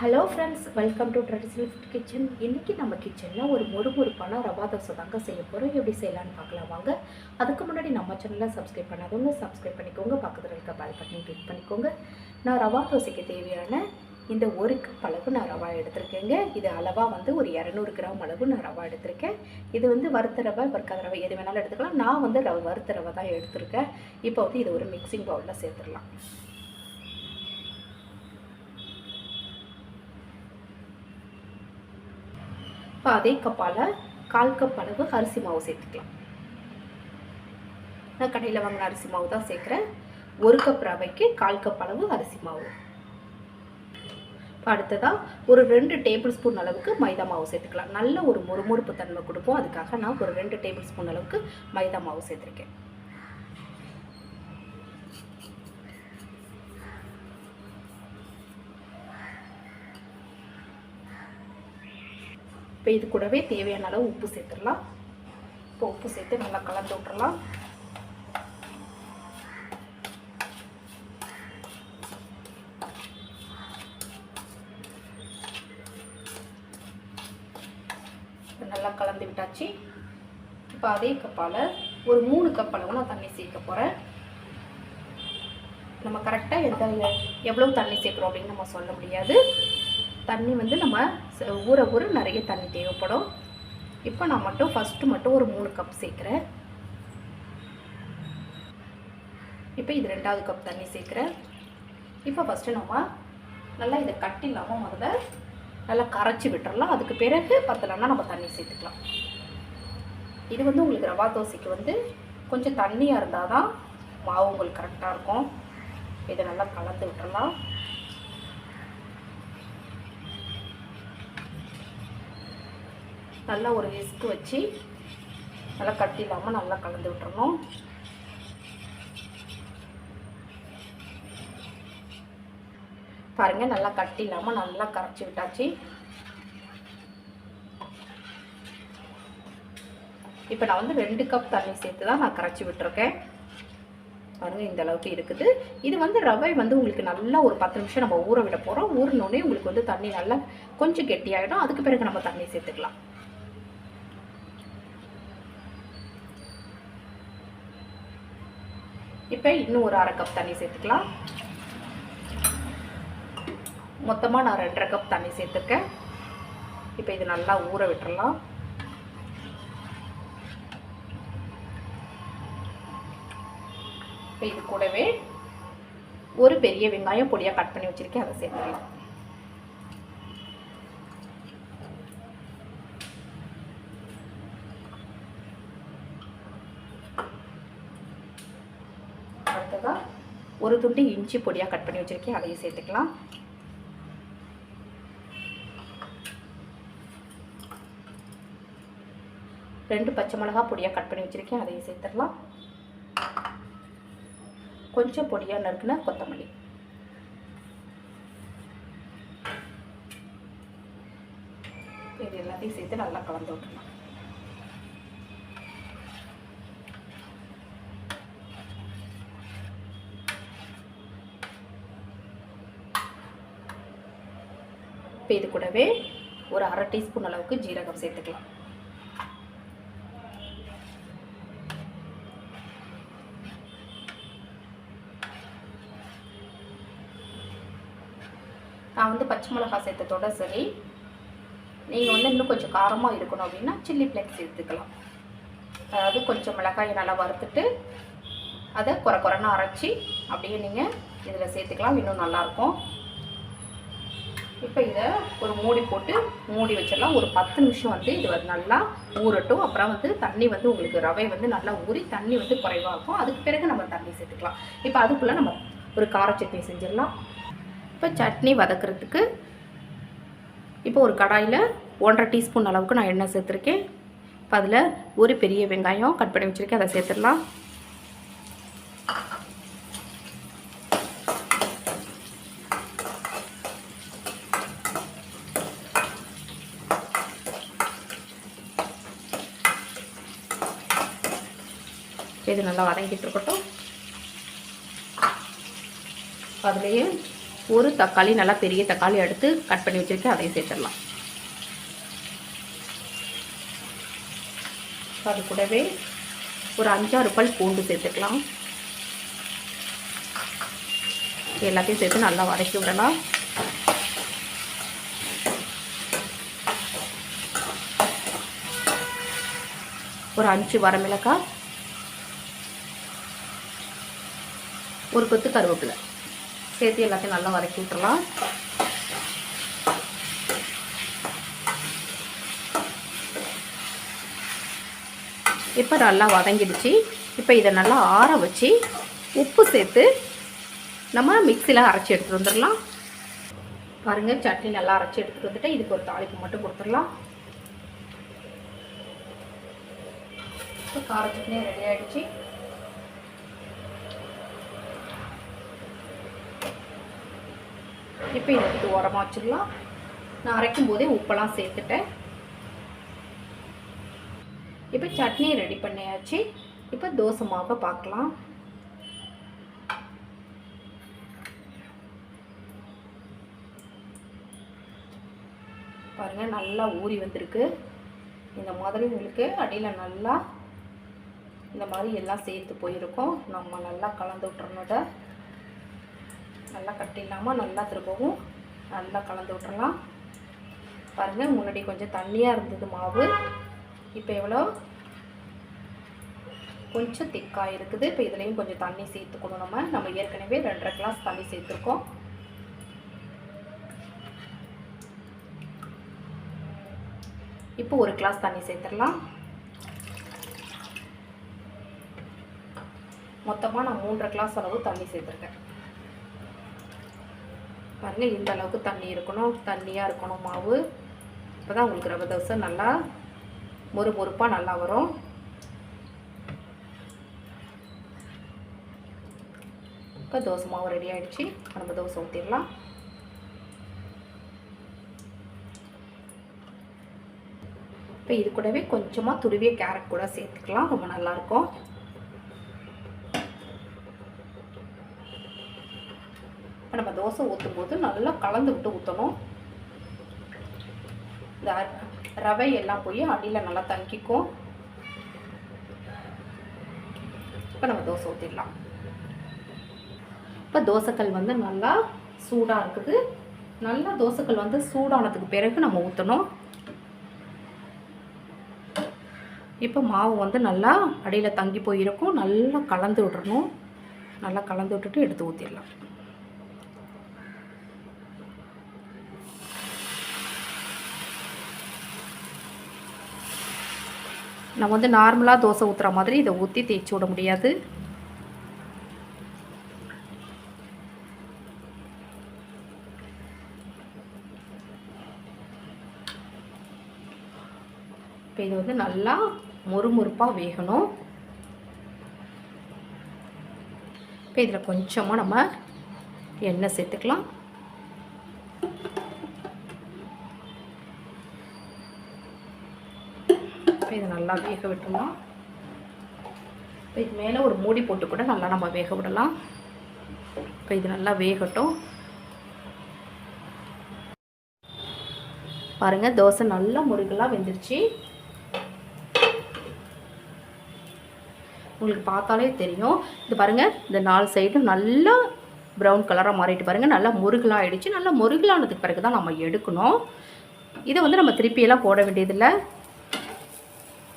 Hello friends welcome to traditional food kitchen இன்றைக்கி நம்ம கிச்சனில் ஒரு மொறுமொறுப்பான ரவா தோசை தாங்க செய்ய போகிறோம் எப்படி செய்யலாம்னு பார்க்கலாம் வாங்க. அதுக்கு முன்னாடி நம்ம சேனலை சப்ஸ்கிரைப் பண்ணாதவங்க சப்ஸ்கிரைப் பண்ணிக்கோங்க. பக்கத்தில் இருக்க பெல் பட்டன் கிளிக் பண்ணிக்கோங்க. நான் ரவா தோசைக்கு தேவையான இந்த ஒரு கப் அளவு நான் ரவா எடுத்திருக்கேங்க. இது அளவாக வந்து ஒரு இரநூறு கிராம் அளவு நான் ரவா எடுத்திருக்கேன். இது வந்து வறுத்த ரவை வறுக்காத ரவை எது வேணாலும் எடுத்துக்கலாம். நான் வந்து ரவை வறுத்த ரவை தான் எடுத்திருக்கேன். இப்போ வந்து இது ஒரு மிக்சிங் பவுலில் சேர்த்துடலாம். இப்போ அதே கப்பால் கால் கப் அளவு அரிசி மாவு சேர்த்துக்கலாம். நான் கடையில் வாங்கின அரிசி மாவு தான் சேர்க்குறேன். ஒரு கப் ரவைக்கு கால் கப் அளவு அரிசி மாவு. இப்போ அடுத்ததாக ஒரு ரெண்டு டேபிள் ஸ்பூன் அளவுக்கு மைதா மாவு சேர்த்துக்கலாம். நல்ல ஒரு முறுமுறுப்பு தன்மை கொடுப்போம் அதுக்காக நான் ஒரு ரெண்டு டேபிள் ஸ்பூன் அளவுக்கு மைதா மாவு சேர்த்துருக்கேன். இப்போ இது கூடவே தேவையான அளவு உப்பு சேர்த்துடலாம். இப்போ உப்பு சேர்த்து நல்லா கலந்து விட்டுறலாம். நல்லா கலந்து விட்டாச்சு. இப்போ அதே கப்பால் ஒரு மூணு கப் அளவு நான் தண்ணி சேர்க்க போகிறேன் நம்ம கரெக்டாக எந்த எவ்வளோ தண்ணி சேர்க்குறோம் அப்படின்னு நம்ம சொல்ல முடியாது. தண்ணி வந்து நம்ம ச- ஊற ஊற நிறைய தண்ணி தேவைப்படும். இப்போ நான் மட்டும் ஃபஸ்ட்டு மட்டும் ஒரு மூணு கப் சேர்க்குறேன். இப்போ இது ரெண்டாவது கப் தண்ணி சேர்க்குறேன். இப்போ ஃபஸ்ட்டு நம்ம நல்லா இதை கட்டி இல்லாமல் முதல்ல நல்லா கரைச்சி விட்டுறலாம். அதுக்கு பிறகு பத்தலைன்னா நம்ம தண்ணி சேர்த்துக்கலாம். இது வந்து உங்களுக்கு ரவா தோசைக்கு வந்து கொஞ்சம் தண்ணியாக இருந்தால் தான் மாவு உங்களுக்கு கரெக்டாக இருக்கும். இதை நல்லா கலந்து விட்டுறலாம். நல்லா ஒரு விஸ்க் வச்சு நல்லா கட்டி இல்லாமல் நல்லா கலந்து விட்டுறணும். பாருங்கள் நல்லா கட்டி இல்லாமல் நல்லா கரைச்சி விட்டாச்சு. இப்போ நான் வந்து ரெண்டு கப் தண்ணி சேர்த்து தான் நான் கரைச்சி விட்டுருக்கேன். பாருங்கள் இந்த அளவுக்கு இருக்குது. இது வந்து ரவை வந்து உங்களுக்கு நல்லா ஒரு பத்து நிமிஷம் நம்ம ஊற விட போகிறோம் ஊறினோடனே உங்களுக்கு வந்து தண்ணி நல்லா கொஞ்சம் கெட்டியாகிடும் அதுக்கு பிறகு நம்ம தண்ணி சேர்த்துக்கலாம். இப்போ இன்னும் ஒரு அரை கப் தண்ணி சேர்த்துக்கலாம். மொத்தமாக நான் ரெண்டரை கப் தண்ணி சேர்த்துருக்கேன். இப்போ இது நல்லா ஊற விட்டுறலாம். இப்போ இது கூடவே ஒரு பெரிய வெங்காயம் பொடியாக கட் பண்ணி வச்சுருக்கேன் அதை சேர்த்துக்கலாம். அடுத்ததாக ஒரு துண்டு இஞ்சி பொடியாக கட் பண்ணி வச்சுருக்கேன். அதையும் சேர்த்துக்கலாம். ரெண்டு பச்சை மிளகா பொடியாக கட் பண்ணி வச்சுருக்கேன். அதையும் சேர்த்துடலாம். கொஞ்சம் பொடியாக நறுக்குன கொத்தமல்லி. இது எல்லாத்தையும் சேர்த்து நல்லா கலந்து விட்டுலாம் இப்போ இது கூடவே ஒரு அரை டீஸ்பூன் அளவுக்கு ஜீரகம் சேர்த்துக்கலாம். நான் வந்து பச்சை மிளகா சேர்த்ததோட சரி. நீங்கள் வந்து இன்னும் கொஞ்சம் காரமாக இருக்கணும் அப்படின்னா சில்லி ஃப்ளேக்ஸ் சேர்த்துக்கலாம். அதாவது கொஞ்சம் மிளகாயை நல்லா வறுத்துட்டு அதை குறை குறைன்னு அரைச்சி அப்படியே நீங்கள் இதில் சேர்த்துக்கலாம். இன்னும் நல்லாயிருக்கும் இப்போ இதை ஒரு மூடி போட்டு மூடி வச்சிடலாம். ஒரு பத்து நிமிஷம் வந்து இது வந்து நல்லா ஊறட்டும். அப்புறம் வந்து தண்ணி வந்து உங்களுக்கு ரவை வந்து நல்லா ஊறி தண்ணி வந்து குறைவாக இருக்கும். அதுக்கு பிறகு நம்ம தண்ணி சேர்த்துக்கலாம். இப்போ அதுக்குள்ளே நம்ம ஒரு கார சட்னி செஞ்சிடலாம். இப்போ சட்னி வதக்கிறதுக்கு இப்போ ஒரு கடாயில் ஒன்றரை டீஸ்பூன் அளவுக்கு நான் எண்ணெய் சேர்த்துருக்கேன். இப்போ அதில் ஒரு பெரிய வெங்காயம் கட் பண்ணி வச்சுருக்கேன். அதை சேர்த்துடலாம். இது நல்லா வதங்கிட்டு இருக்கட்டும். அதுலேயே ஒரு தக்காளி நல்லா பெரிய தக்காளி எடுத்து கட் பண்ணி வச்சுருக்கேன். அதையும் சேர்த்துடலாம். அது கூடவே ஒரு அஞ்சாறு பல் பூண்டு சேர்த்துக்கலாம். எல்லாத்தையும் சேர்த்து நல்லா வதக்கி விடலாம். ஒரு அஞ்சு வரமிளகாய் ஒரு கொத்து கருவேப்பிலை. சேர்த்து எல்லாத்தையும் நல்லா வதக்கி விட்டுறலாம். இப்போ நல்லா வதங்கிடுச்சு. இப்போ இதை நல்லா ஆற வச்சு உப்பு சேர்த்து நம்ம மிக்சியில் அரைச்சி எடுத்துகிட்டு வந்துடலாம். பாருங்கள் சட்னி நல்லா அரைச்சி எடுத்துகிட்டு வந்துட்டு இதுக்கு ஒரு தாளிப்பு மட்டும் கொடுத்துடலாம். இப்போ கார சட்னி ரெடி ஆகிடுச்சு இப்போ இதை எடுத்து உரமாக வச்சிடலாம். நான் அரைக்கும் போதே உப்பெல்லாம் சேர்த்துட்டேன். இப்போ சட்னி ரெடி பண்ணியாச்சு. இப்போ தோசை மாவை பார்க்கலாம். பாருங்கள் நல்லா ஊறி வந்திருக்கு. இந்த மாதிரி உங்களுக்கு அடியில் நல்லா இந்த மாதிரி எல்லாம் சேர்த்து போயிருக்கோம். நம்ம நல்லா கலந்து விட்டுறணும் நல்லா கட்டி இல்லாமல் நல்லா திரும்பவும் நல்லா கலந்து விட்டுறலாம். பாருங்கள் முன்னாடி கொஞ்சம் தண்ணியாக இருந்தது மாவு. இப்போ எவ்வளோ? கொஞ்சம் திக்காக இருக்குது. இப்போ இதுலேயும் கொஞ்சம் தண்ணி சேர்த்துக்கணும் நம்ம. நம்ம ஏற்கனவே ரெண்டரை கிளாஸ் தண்ணி சேர்த்துருக்கோம். இப்போ ஒரு கிளாஸ் தண்ணி சேர்த்துடலாம். மொத்தமாக நான் மூன்றரை கிளாஸ் அளவு தண்ணி சேர்த்துருக்கேன். பாருங்கள் இந்த அளவுக்கு தண்ணி இருக்கணும் தண்ணியாக இருக்கணும் மாவு. இப்போ தான் உங்களுக்கு ரவை தோசை நல்லா மொறு மொறுப்பாக நல்லா வரும். இப்போ தோசை மாவு ரெடி ஆகிடுச்சு நம்ம தோசை ஊற்றிடலாம் இப்போ இது கூடவே கொஞ்சமாக துருவிய கேரட் கூட சேர்த்துக்கலாம். ரொம்ப நல்லாயிருக்கும் நம்ம தோசை ஊற்றும் போது நல்லா கலந்து விட்டு ஊற்றணும் இந்த ரவை எல்லாம் போய் அடியில் நல்லா தங்கிக்கும். இப்போ நம்ம தோசை ஊற்றிடலாம் இப்போ தோசைக்கல் வந்து நல்லா சூடாக இருக்குது. நல்லா தோசைக்கல் வந்து சூடானதுக்கு பிறகு நம்ம ஊற்றணும் இப்போ மாவு வந்து நல்லா அடியில் தங்கி போயிருக்கும். நல்லா கலந்து விடணும். நல்லா கலந்து விட்டுட்டு எடுத்து ஊற்றிடலாம் நம்ம வந்து நார்மலாக தோசை ஊற்றுற மாதிரி இதை ஊற்றி தேய்ச்சி விட முடியாது. இப்போ இது வந்து நல்லா முறுமுறுப்பாக வேகணும். இப்போ இதில் கொஞ்சமாக நம்ம எண்ணெய் சேர்த்துக்கலாம். இப்போ இதை நல்லா வேக விட்டுடலாம் இப்போ இது மேலே ஒரு மூடி போட்டு கூட நல்லா நம்ம வேக விடலாம். இப்போ இது நல்லா வேகட்டும். பாருங்கள் தோசை நல்லா முருகலாக வெந்துருச்சு. உங்களுக்கு பார்த்தாலே தெரியும். இது பாருங்கள் இந்த நாலு சைடும் நல்லா ப்ரௌன் கலராக மாறிட்டு பாருங்கள் நல்லா முருகலாக ஆகிடுச்சு நல்லா முருகலானதுக்கு பிறகு தான் நம்ம எடுக்கணும். இதை வந்து நம்ம திருப்பியெல்லாம் போட வேண்டியதில்லை.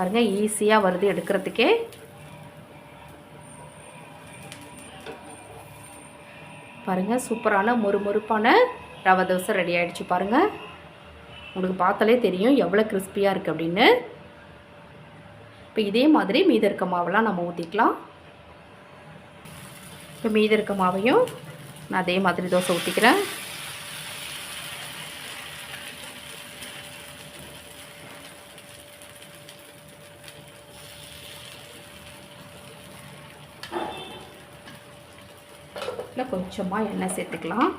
பாருங்கள் ஈஸியாக வருது எடுக்கிறதுக்கே. பாருங்கள் சூப்பரான மொறுமொறுப்பான ரவை தோசை ரெடி ஆகிடுச்சு பாருங்கள் உங்களுக்கு பார்த்தாலே தெரியும் எவ்வளோ கிறிஸ்பியாக இருக்குது அப்படின்னு. இப்போ இதே மாதிரி மீத இருக்க மாவெல்லாம் நம்ம ஊற்றிக்கலாம் இப்போ மீத இருக்க மாவையும் நான் அதே மாதிரி தோசை ஊற்றிக்கிறேன் கொஞ்சமாக எண்ணெய் சேர்த்துக்கலாம்.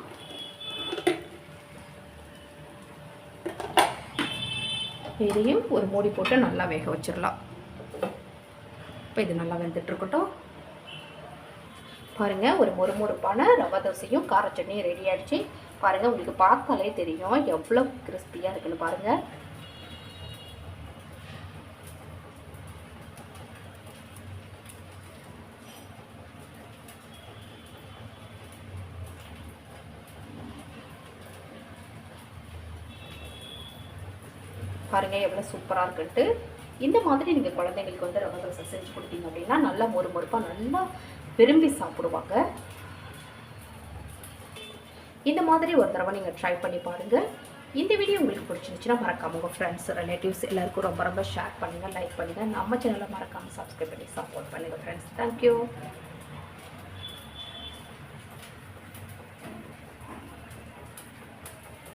இதையும் ஒரு மூடி போட்டு நல்லா வேக வச்சிடலாம். இப்போ இது நல்லா வெந்துட்டுருக்கட்டும். பாருங்கள் ஒரு மொறுமொறுப்பான ரவா தோசையும் கார சட்னியும் ரெடி ஆகிடுச்சு பாருங்கள் உங்களுக்கு பார்த்தாலே தெரியும் எவ்வளோ கிறிஸ்பியாக இருக்குன்னு பாருங்கள் பாருங்கள் எவ்வளோ சூப்பராக இருக்குன்ட்டு. இந்த மாதிரி நீங்கள் குழந்தைங்களுக்கு வந்து ரவை தோசை செஞ்சு கொடுத்தீங்க அப்படின்னா நல்லா மொறு மொறுப்பாக நல்லா விரும்பி சாப்பிடுவாங்க. இந்த மாதிரி ஒரு தடவை நீங்கள் ட்ரை பண்ணி பாருங்கள் இந்த வீடியோ உங்களுக்கு பிடிச்சிருந்துச்சுன்னா மறக்காம உங்கள் ஃப்ரெண்ட்ஸ் ரிலேட்டிவ்ஸ் எல்லாருக்கும் ரொம்ப ரொம்ப ஷேர் பண்ணுங்கள் லைக் பண்ணுங்கள் நம்ம சேனலை மறக்காமல் சப்ஸ்கிரைப் பண்ணி சப்போர்ட் பண்ணுங்கள் ஃப்ரெண்ட்ஸ் தேங்க்யூ